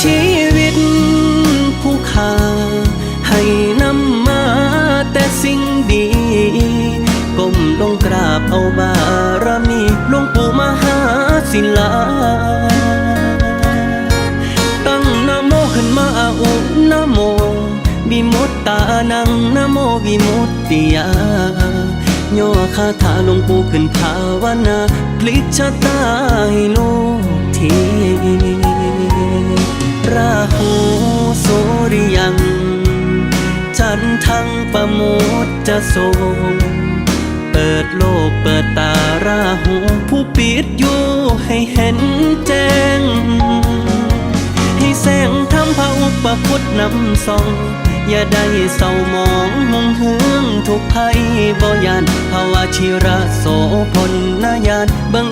ชีวิตผู้ขาให้นำมาแต่สิ่งดี ก้มลงกราบเอาบารมีหลวงปู่มหาศิลา ตั้งนโมขึ้นมาอุนโมวิมุตตานังนโมวิมุตติยาย่อคาถาหลวงปู่ขึ้นภาวนาพลิกชะตาให้ลู ทังประโมทจะทรงเปิดโลกเปิดตาราหูผู้ปิดอยู่ให้เห็นแจ้ง ให้แสงทำพระอุปคุตนำส่อง อย่าได้เศร้ามองหงเฮืองทุกภัยบ่ยานภาวะชิระโสพลนายานเบิ่ง